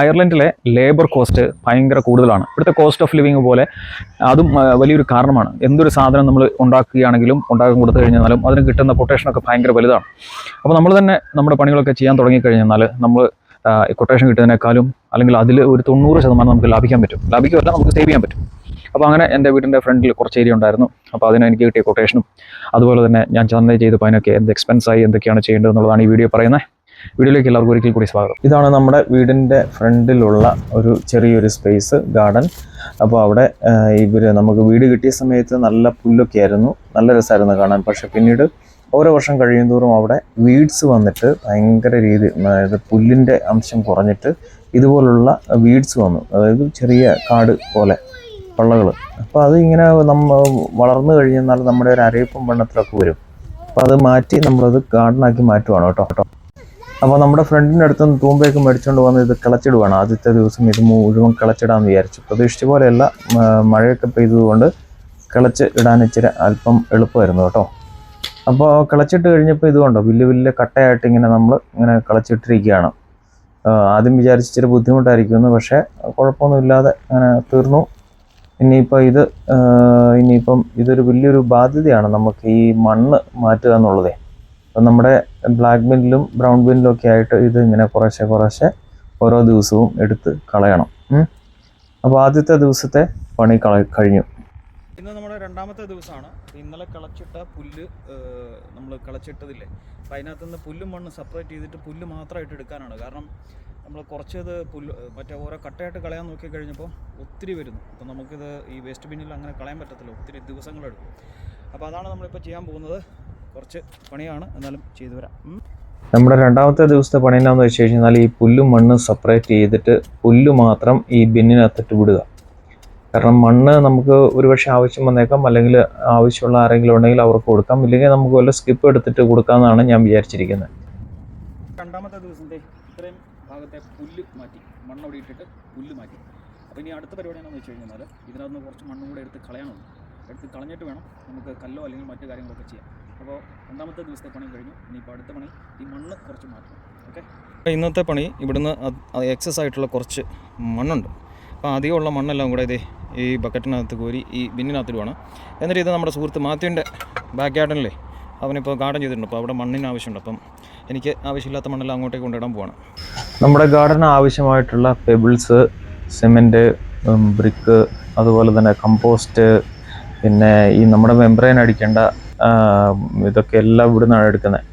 അയർലൻഡിലെ labour cost ഭയങ്കര കൂടുതലാണ്. ഇവിടുത്തെ കോസ്റ്റ് ഓഫ് ലിവിങ് പോലെ അതും വലിയൊരു കാരണമാണ്. എന്തൊരു സാധനം നമ്മൾ ഉണ്ടാക്കുകയാണെങ്കിലും ഉണ്ടാക്കാൻ കൊടുത്തു കഴിഞ്ഞാലും അതിന് കിട്ടുന്ന കൊട്ടേഷനൊക്കെ ഭയങ്കര വലുതാണ്. അപ്പോൾ നമ്മൾ തന്നെ നമ്മുടെ പണികളൊക്കെ ചെയ്യാൻ തുടങ്ങിക്കഴിഞ്ഞാൽ നമ്മൾ കൊട്ടേഷൻ കിട്ടുന്നതിനേക്കാളും അല്ലെങ്കിൽ അതിൽ ഒരു തൊണ്ണൂറ് ശതമാനം നമുക്ക് ലാഭിക്കാൻ പറ്റും. ലാഭിക്കുമല്ല നമുക്ക് സേവ് ചെയ്യാൻ പറ്റും. അപ്പോൾ അങ്ങനെ എന്റെ വീടിന്റെ ഫ്രണ്ടിൽ കുറച്ച് ഏരിയ ഉണ്ടായിരുന്നു. അപ്പോൾ അതിന് എനിക്ക് കിട്ടിയ കൊട്ടേഷനും അതുപോലെ തന്നെ ഞാൻ ചന്ത ചെയ്തപ്പോൾ അതിനൊക്കെ എന്ത് എക്സ്പെൻസായി എന്തൊക്കെയാണ് ചെയ്യേണ്ടതെന്നുള്ളതാണ് ഈ വീഡിയോ പറയുന്നത്. വീഡിയോയിലേക്ക് എല്ലാവർക്കും ഒരിക്കൽ കൂടി സ്വാഗതം. ഇതാണ് നമ്മുടെ വീടിന്റെ ഫ്രണ്ടിലുള്ള ഒരു ചെറിയൊരു സ്പേസ് ഗാർഡൻ. അപ്പോൾ അവിടെ ഇവർ നമുക്ക് വീട് കിട്ടിയ സമയത്ത് നല്ല പുല്ലൊക്കെ ആയിരുന്നു. നല്ല രസമായിരുന്നു കാണാൻ. പക്ഷേ പിന്നീട് ഓരോ വർഷം കഴിയുന്തോറും അവിടെ വീഡ്സ് വന്നിട്ട് ഭയങ്കര രീതി അതായത് പുല്ലിന്റെ അംശം കുറഞ്ഞിട്ട് ഇതുപോലുള്ള വീഡ്സ് വന്നു. അതായത് ചെറിയ കാട് പോലെ പള്ളകൾ അപ്പോൾ അത് ഇങ്ങനെ നമ്മ വളർന്നു കഴിഞ്ഞാൽ നമ്മുടെ ഒരു അരയപ്പും വെണ്ണത്തിലൊക്കെ വരും. അപ്പോൾ അത് മാറ്റി നമ്മളത് ഗാർഡനാക്കി മാറ്റുവാണ് കേട്ടോ കേട്ടോ. അപ്പോൾ നമ്മുടെ ഫ്രണ്ടിന്റെ അടുത്ത് നിന്ന് തൂമ്പയൊക്കെ മേടിച്ചുകൊണ്ട് വന്ന് ഇത് കിളച്ചിടുവാണ്. ആദ്യത്തെ ദിവസം ഇത് മുഴുവൻ കിളച്ചിടാമെന്ന് വിചാരിച്ചു. പ്രതീക്ഷിച്ച പോലെയല്ല മഴയൊക്കെ പെയ്തതുകൊണ്ട് കിളച്ച് ഇടാൻ ഇച്ചിരി അല്പം എളുപ്പമായിരുന്നു കേട്ടോ. അപ്പോൾ കിളച്ചിട്ട് കഴിഞ്ഞപ്പോൾ ഇതുകൊണ്ടോ വലിയ വലിയ കട്ടയായിട്ട് ഇങ്ങനെ നമ്മൾ ഇങ്ങനെ കിളച്ചിട്ടിരിക്കുകയാണ്. ആദ്യം വിചാരിച്ച് ഇച്ചിരി ബുദ്ധിമുട്ടായിരിക്കുമെന്ന് പക്ഷേ കുഴപ്പമൊന്നുമില്ലാതെ അങ്ങനെ തീർന്നു. ഇനിയിപ്പോൾ ഇത് ഇനിയിപ്പം ഇതൊരു വലിയൊരു ബാധ്യതയാണ് നമുക്ക് ഈ മണ്ണ് മാറ്റുക എന്നുള്ളതേ. നമ്മുടെ ബ്ലാക്ക് ബിന്നിലും ബ്രൗൺ ബിന്നിലും ഒക്കെ ആയിട്ട് ഇത് ഇങ്ങനെ കുറേശ്ശെ കുറേശ്ശെ ഓരോ ദിവസവും എടുത്ത് കളയണം. അപ്പോൾ ആദ്യത്തെ ദിവസത്തെ പണി കള കഴിഞ്ഞു. ഇന്ന് നമ്മുടെ രണ്ടാമത്തെ ദിവസമാണ്. ഇന്നലെ കളച്ചിട്ട പുല്ല് നമ്മൾ കളച്ചിട്ടതില്ലേ? അപ്പോൾ അതിനകത്ത് നിന്ന് പുല്ലും മണ്ണ് സെപ്പറേറ്റ് ചെയ്തിട്ട് പുല്ല് മാത്രമായിട്ട് എടുക്കാനാണ്. കാരണം നമ്മൾ കുറച്ചത് പുല്ല് മറ്റേ ഓരോ കട്ടയായിട്ട് കളയാൻ നോക്കി കഴിഞ്ഞപ്പോൾ ഒത്തിരി വരുന്നു. അപ്പോൾ നമുക്കിത് ഈ വേസ്റ്റ് ബിന്നിൽ അങ്ങനെ കളയാൻ പറ്റത്തില്ല. ഒത്തിരി ദിവസങ്ങളെടുക്കും. അപ്പോൾ അതാണ് നമ്മളിപ്പോൾ ചെയ്യാൻ പോകുന്നത്. കുറച്ച് പണിയാണ്. എന്നാലും ചെയ്തു വരാം. നമ്മുടെ രണ്ടാമത്തെ ദിവസത്തെ പണി എന്താന്ന് വെച്ച് കഴിഞ്ഞാൽ ഈ പുല്ലും മണ്ണും സെപ്പറേറ്റ് ചെയ്തിട്ട് പുല്ല് മാത്രം ഈ ബിന്നിനകത്തിട്ട് വിടുക. കാരണം മണ്ണ് നമുക്ക് ഒരുപക്ഷെ ആവശ്യം വന്നേക്കാം അല്ലെങ്കിൽ ആവശ്യമുള്ള ആരെങ്കിലും ഉണ്ടെങ്കിൽ അവർക്ക് കൊടുക്കാം. ഇല്ലെങ്കിൽ നമുക്ക് വല്ല സ്കിപ്പ് എടുത്തിട്ട് കൊടുക്കാമെന്നാണ് ഞാൻ വിചാരിച്ചിരിക്കുന്നത്. രണ്ടാമത്തെ ദിവസത്തെ ഇത്രയും ഭാഗത്തെ പുല്ല് മാറ്റി മണ്ണ് അവിടെ ഇട്ടിട്ട് പുല്ല് മാറ്റി. അപ്പോൾ ഇനി അടുത്ത പരിപാടി എന്താണെന്ന് വെച്ച് കഴിഞ്ഞാൽ ഇതിനകത്ത് നിന്ന് കുറച്ച് മണ്ണും കൂടെ എടുത്ത് കളയണം. എടുത്ത് കളഞ്ഞിട്ട് വേണം നമുക്ക് കല്ലോ അല്ലെങ്കിൽ മറ്റു കാര്യങ്ങളൊക്കെ ചെയ്യാം അപ്പോൾ രണ്ടാമത്തെ ദിവസത്തെ പണി കഴിഞ്ഞു. ഇനിയിപ്പോൾ അടുത്ത പണി ഈ മണ്ണ് കുറച്ച് മാറ്റണം. ഓക്കെ? ഇന്നത്തെ പണി ഇവിടുന്ന് എക്സസ് ആയിട്ടുള്ള കുറച്ച് മണ്ണുണ്ട്. അപ്പോൾ അധികമുള്ള മണ്ണെല്ലാം കൂടെ ഇതേ ഈ ബക്കറ്റിനകത്ത് കോരി ഈ ബിന്നിനകത്തിടുവാണ്. എന്നിട്ട് ഇത് നമ്മുടെ സുഹൃത്ത് മാത്യുവിന്റെ ബാക്ക് ഗാർഡനിലേ അവനിപ്പോൾ ഗാർഡൻ ചെയ്തിട്ടുണ്ട്. അപ്പോൾ അവിടെ മണ്ണിന് ആവശ്യമുണ്ട്. അപ്പം എനിക്ക് ആവശ്യമില്ലാത്ത മണ്ണെല്ലാം അങ്ങോട്ടേക്ക് കൊണ്ടിടാൻ പോവാണ്. നമ്മുടെ ഗാർഡന് ആവശ്യമായിട്ടുള്ള പെബിൾസ് സിമെന്റ് ബ്രിക്ക് അതുപോലെ തന്നെ കമ്പോസ്റ്റ് പിന്നെ ഈ നമ്മുടെ മെംബ്രെയിൻ അടിക്കേണ്ട ഇതൊക്കെ എല്ലാം ഇവിടെ നിന്നാണ് എടുക്കുന്നത്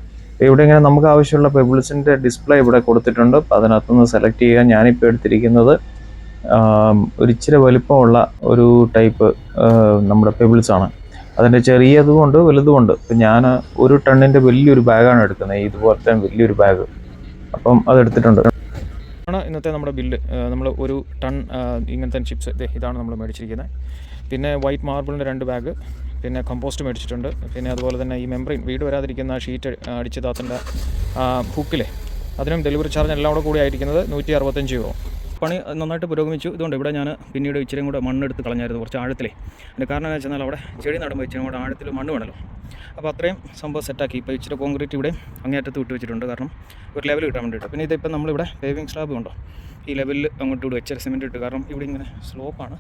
ഇവിടെ ഇങ്ങനെ നമുക്ക് ആവശ്യമുള്ള പെബിൾസിന്റെ ഡിസ്പ്ലേ ഇവിടെ കൊടുത്തിട്ടുണ്ട്. അപ്പോൾ അതിനകത്തുനിന്ന് സെലക്ട് ചെയ്യുക ഞാനിപ്പോൾ എടുത്തിരിക്കുന്നത് ഒരിച്ചിരി വലിപ്പമുള്ള ഒരു ടൈപ്പ് നമ്മുടെ പെബിൾസ് ആണ് അതിന്റെ വലുതും വലുതുമുണ്ട് ഇപ്പം ഞാൻ ഒരു ടണ്ണിന്റെ വലിയൊരു ബാഗാണ് എടുക്കുന്നത്. ഇതുപോലത്തെ വലിയൊരു ബാഗ് അപ്പം അതെടുത്തിട്ടുണ്ട് ഇന്നത്തെ നമ്മുടെ ബില്ല് നമ്മൾ ഒരു ടൺ ഇങ്ങനത്തെ ചിപ്സ് ഇതാണ് നമ്മൾ മേടിച്ചിരിക്കുന്നത്. പിന്നെ വൈറ്റ് മാർബിളിന്റെ രണ്ട് ബാഗ് പിന്നെ കമ്പോസ്റ്റ് മേടിച്ചിട്ടുണ്ട്. പിന്നെ അതുപോലെ തന്നെ ഈ മെമ്പറിൻ വീട് വരാതിരിക്കുന്ന ഷീറ്റ് അടിച്ച് താത്തിന്റെ ഹുക്കിലെ അതിനും ഡെലിവറി ചാർജ് എല്ലാം കൂടെ കൂടി ആയിരിക്കുന്നത് നൂറ്റി അറുപത്തഞ്ച് യൂറോ പണി നന്നായിട്ട് പുരോഗമിച്ചു. ഇതുകൊണ്ട് ഇവിടെ ഞാൻ പിന്നീട് ഇച്ചിരി കൂടെ മണ്ണെടുത്ത് കളഞ്ഞായിരുന്നു കുറച്ച് ആഴത്തിലേ. അതിന്റെ കാരണം എന്ന് വെച്ചാൽ അവിടെ ചെടി നടുമ്പോൾ ഇച്ചിരി കൂടെ ആഴത്തിൽ മണ്ണ് വേണമല്ലോ അപ്പോൾ അത്രയും സംഭവം സെറ്റാക്കി ഇപ്പോൾ ഇച്ചിരി കോൺക്രീറ്റ് ഇവിടെ അങ്ങേറ്റത്ത് വിട്ട് വെച്ചിട്ടുണ്ട്. കാരണം ഒരു ലെവൽ കിട്ടാൻ വേണ്ടിയിട്ട്. പിന്നെ ഇതിപ്പോൾ നമ്മളിവിടെ പേവിങ് സ്ലാബ് ഉണ്ടോ? ഈ ലെവലിൽ അങ്ങോട്ട് വിടും ഇച്ചിരി സിമെന്റ് ഇട്ട്. കാരണം ഇവിടെ ഇങ്ങനെ സ്ലോപ്പാണ്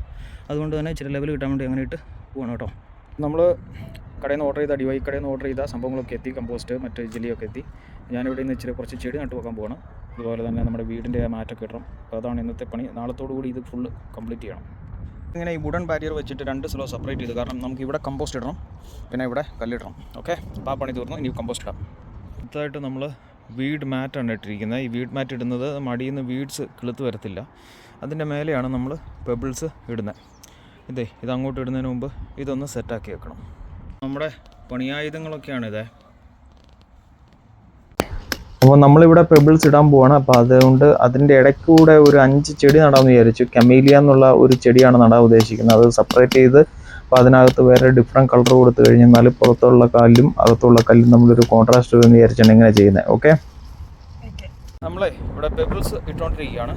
അതുകൊണ്ട് തന്നെ ഇച്ചിരി ലെവൽ കിട്ടാൻ വേണ്ടി അങ്ങനെ ഇട്ട് പോകണം കേട്ടോ. നമ്മൾ കടയിൽ നിന്ന് ഓർഡർ ചെയ്ത ഡിവൈ കടയിൽ നിന്ന് ഓർഡർ ചെയ്ത സംഭവങ്ങളൊക്കെ എത്തി. കമ്പോസ്റ്റ് മറ്റ് ജെല്ലിയൊക്കെ എത്തി. ഞാനിവിടെ നിന്ന് ഇച്ചിരി കുറച്ച് ചെടി നട്ടു വെക്കാൻ പോകണം അതുപോലെ തന്നെ നമ്മുടെ വീടിന്റെ മാറ്റൊക്കെ ഇടണം. അപ്പോൾ അതാണ് ഇന്നത്തെ പണി. നാളത്തോടു കൂടി ഇത് ഫുള്ള് കംപ്ലീറ്റ് ചെയ്യണം. ഇങ്ങനെ ഈ വുഡൻ ബാരിയർ വെച്ചിട്ട് രണ്ട് സ്ലോ സെപ്പറേറ്റ് ചെയ്ത്. കാരണം നമുക്ക് ഇവിടെ കമ്പോസ്റ്റ് ഇടണം പിന്നെ ഇവിടെ കല്ലിടണം. ഓക്കെ അപ്പോൾ ആ പണി തീർന്നു. ഇനി കമ്പോസ്റ്റ് ഇടാം. അടുത്തതായിട്ട് നമ്മൾ വീഡ് മാറ്റാണ് ഇട്ടിരിക്കുന്നത്. ഈ വീഡ് മാറ്റ് ഇടുന്നത് മടിയിൽ നിന്ന് വീഡ്സ് കിളുത്ത് വരത്തില്ല. അതിന്റെ മേലെയാണ് നമ്മൾ പെബിൾസ് ഇടുന്നത്. ഇതേ ഇത് അങ്ങോട്ട് ഇടുന്നതിന് മുമ്പ് ഇതൊന്ന് സെറ്റാക്കി വെക്കണം. നമ്മുടെ പണിയായുധങ്ങളൊക്കെയാണ് ഇതേ അപ്പോൾ നമ്മളിവിടെ പെബിൾസ് ഇടാൻ പോവാണ്. അപ്പോൾ അതുകൊണ്ട് അതിന്റെ ഇടയ്ക്കൂടെ ഒരു അഞ്ച് ചെടി നടാമെന്ന് വിചാരിച്ചു. കമീലിയ എന്നുള്ള ഒരു ചെടിയാണ് നടാൻ ഉദ്ദേശിക്കുന്നത്. അത് സെപ്പറേറ്റ് ചെയ്ത് അപ്പോൾ അതിനകത്ത് വേറെ ഡിഫറെന്റ് കളർ കൊടുത്തു കഴിഞ്ഞാൽ പുറത്തുള്ള കല്ലും അകത്തുള്ള കല്ലും നമ്മളൊരു കോൺട്രാസ്റ്റ് വരുമെന്ന് വിചാരിച്ചാണ് ഇങ്ങനെ ചെയ്യുന്നത് ഓക്കെ നമ്മളെ ഇവിടെ പെബിൾസ് ഇട്ടുകൊണ്ടിരിക്കുകയാണ്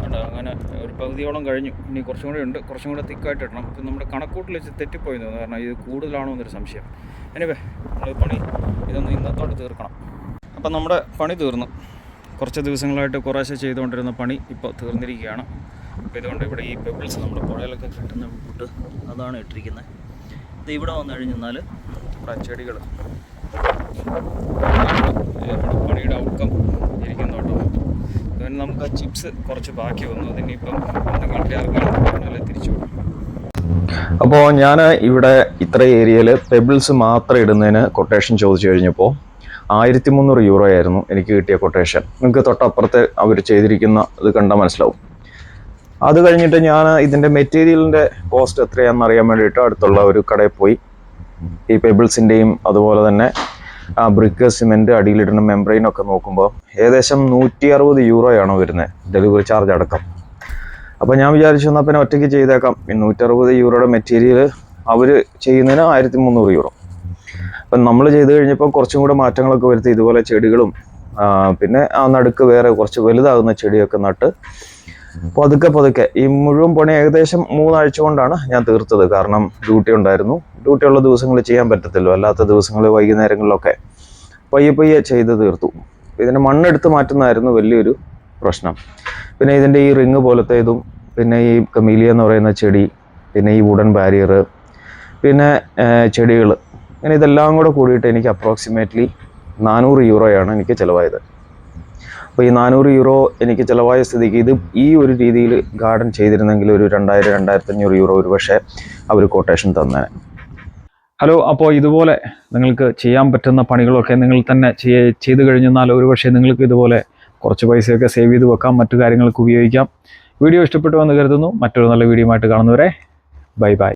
കണ്ടോ അങ്ങനെ ഒരു പകുതിയോളം കഴിഞ്ഞു. ഇനി കുറച്ചും കൂടെ ഉണ്ട്. കുറച്ചും കൂടെ തിക്കായിട്ട് ഇടണം. ഇപ്പം നമ്മുടെ കണക്കൂട്ടിൽ വെച്ച് തെറ്റിപ്പോയി തോന്നുന്നു. കാരണം ഇത് കൂടുതലാണോ എന്നൊരു സംശയം. എനിവേ നമ്മൾ പണി ഇതൊന്ന് ഇന്നത്തോടെ തീർക്കണം. അപ്പം നമ്മുടെ പണി തീർന്നു. കുറച്ച് ദിവസങ്ങളായിട്ട് കുറേശ്ശെ ചെയ്തുകൊണ്ടിരുന്ന പണി ഇപ്പോൾ തീർന്നിരിക്കുകയാണ്. അപ്പോൾ ഇതുകൊണ്ട് ഇവിടെ ഈ പെബിൾസ് നമ്മുടെ പുഴയിലൊക്കെ കിട്ടുന്ന കൂട്ട് അതാണ് ഇട്ടിരിക്കുന്നത്. ഇത് ഇവിടെ വന്നു കഴിഞ്ഞാൽ നമ്മുടെ ചെടികൾ നമ്മുടെ പണിയുടെ ഔട്ട്കം ഇരിക്കുന്നുണ്ടോ. അതുകൊണ്ട് നമുക്ക് ആ ചിപ്സ് കുറച്ച് ബാക്കി വന്നു. അതിനിപ്പം എന്തെങ്കിലും തിരിച്ചു വിടും അപ്പോൾ ഞാൻ ഇവിടെ ഇത്ര ഏരിയയിൽ പെബിൾസ് മാത്രം ഇടുന്നതിന് കൊട്ടേഷൻ ചോദിച്ചു കഴിഞ്ഞപ്പോൾ ആയിരത്തി മുന്നൂറ് യൂറോ ആയിരുന്നു എനിക്ക് കിട്ടിയ കൊട്ടേഷൻ നിങ്ങൾക്ക് തൊട്ടപ്പുറത്തെ അവർ ചെയ്തിരിക്കുന്ന ഇത് കണ്ടാൽ മനസ്സിലാവും. അത് കഴിഞ്ഞിട്ട് ഞാൻ ഇതിന്റെ മെറ്റീരിയലിന്റെ കോസ്റ്റ് എത്രയാണെന്ന് അറിയാൻ വേണ്ടിയിട്ട് അടുത്തുള്ള ഒരു കടയിൽ പോയി. ഈ പെബിൾസിന്റെയും അതുപോലെ തന്നെ ആ ബ്രിക്ക് സിമെന്റ് അടിയിലിടുന്ന മെമ്പറൈനൊക്കെ നോക്കുമ്പോൾ ഏകദേശം നൂറ്റി അറുപത് യൂറോയാണ് വരുന്നത് ഡെലിവറി ചാർജ് അടക്കം. അപ്പോൾ ഞാൻ വിചാരിച്ചു എന്നാൽ പിന്നെ ഒറ്റയ്ക്ക് ചെയ്തേക്കാം. ഈ നൂറ്ററുപത് യൂറോയുടെ മെറ്റീരിയൽ അവർ ചെയ്യുന്നതിന് ആയിരത്തി മുന്നൂറ് യൂറോ. അപ്പം നമ്മൾ ചെയ്ത് കഴിഞ്ഞപ്പോൾ കുറച്ചും കൂടെ മാറ്റങ്ങളൊക്കെ വരുത്തി. ഇതുപോലെ ചെടികളും പിന്നെ ആ നടുക്ക് വേറെ കുറച്ച് വലുതാകുന്ന ചെടിയൊക്കെ നട്ട്. പതുക്കെ പതുക്കെ. ഈ മുഴുവൻ പണി ഏകദേശം മൂന്നാഴ്ച കൊണ്ടാണ് ഞാൻ തീർത്തത്. കാരണം ഡ്യൂട്ടി ഉണ്ടായിരുന്നു. ഡ്യൂട്ടി ഉള്ള ദിവസങ്ങളിൽ ചെയ്യാൻ പറ്റത്തില്ലോ. അല്ലാത്ത ദിവസങ്ങളിൽ വൈകുന്നേരങ്ങളിലൊക്കെ പയ്യെ പയ്യെ ചെയ്ത് തീർത്തു. ഇതിന്റെ മണ്ണെടുത്ത് മാറ്റുന്നതായിരുന്നു വലിയൊരു പ്രശ്നം. പിന്നെ ഇതിന്റെ ഈ റിങ് പോലത്തെ ഇതും പിന്നെ ഈ കമീലിയ എന്ന് പറയുന്ന ചെടി പിന്നെ ഈ വുഡൻ ബാരിയർ പിന്നെ ചെടികൾ ഇങ്ങനെ ഇതെല്ലാം കൂടെ കൂടിയിട്ട് എനിക്ക് അപ്രോക്സിമേറ്റ്ലി നാനൂറ് യൂറോയാണ് എനിക്ക് ചിലവായത്. അപ്പോൾ ഈ നാനൂറ് യൂറോ എനിക്ക് ചിലവായ സ്ഥിതിക്ക് ഇത് ഈ ഒരു രീതിയിൽ ഗാർഡൻ ചെയ്തിരുന്നെങ്കിൽ ഒരു രണ്ടായിരം രണ്ടായിരത്തി അഞ്ഞൂറ് യൂറോ ഒരു പക്ഷേ അവർ കൊട്ടേഷൻ തന്നേനെ. ഹലോ അപ്പോൾ ഇതുപോലെ നിങ്ങൾക്ക് ചെയ്യാൻ പറ്റുന്ന പണികളൊക്കെ നിങ്ങൾ തന്നെ ചെയ്തു കഴിഞ്ഞെന്നാൽ ഒരു പക്ഷേ നിങ്ങൾക്ക് ഇതുപോലെ കുറച്ച് പൈസയൊക്കെ സേവ് ചെയ്ത് വെക്കാം മറ്റു കാര്യങ്ങൾക്ക് ഉപയോഗിക്കാം. വീഡിയോ ഇഷ്ടപ്പെട്ടു എന്ന് കരുതുന്നു. മറ്റൊരു നല്ല വീഡിയോ ആയിട്ട് കാണുന്നവരെ ബൈ ബൈ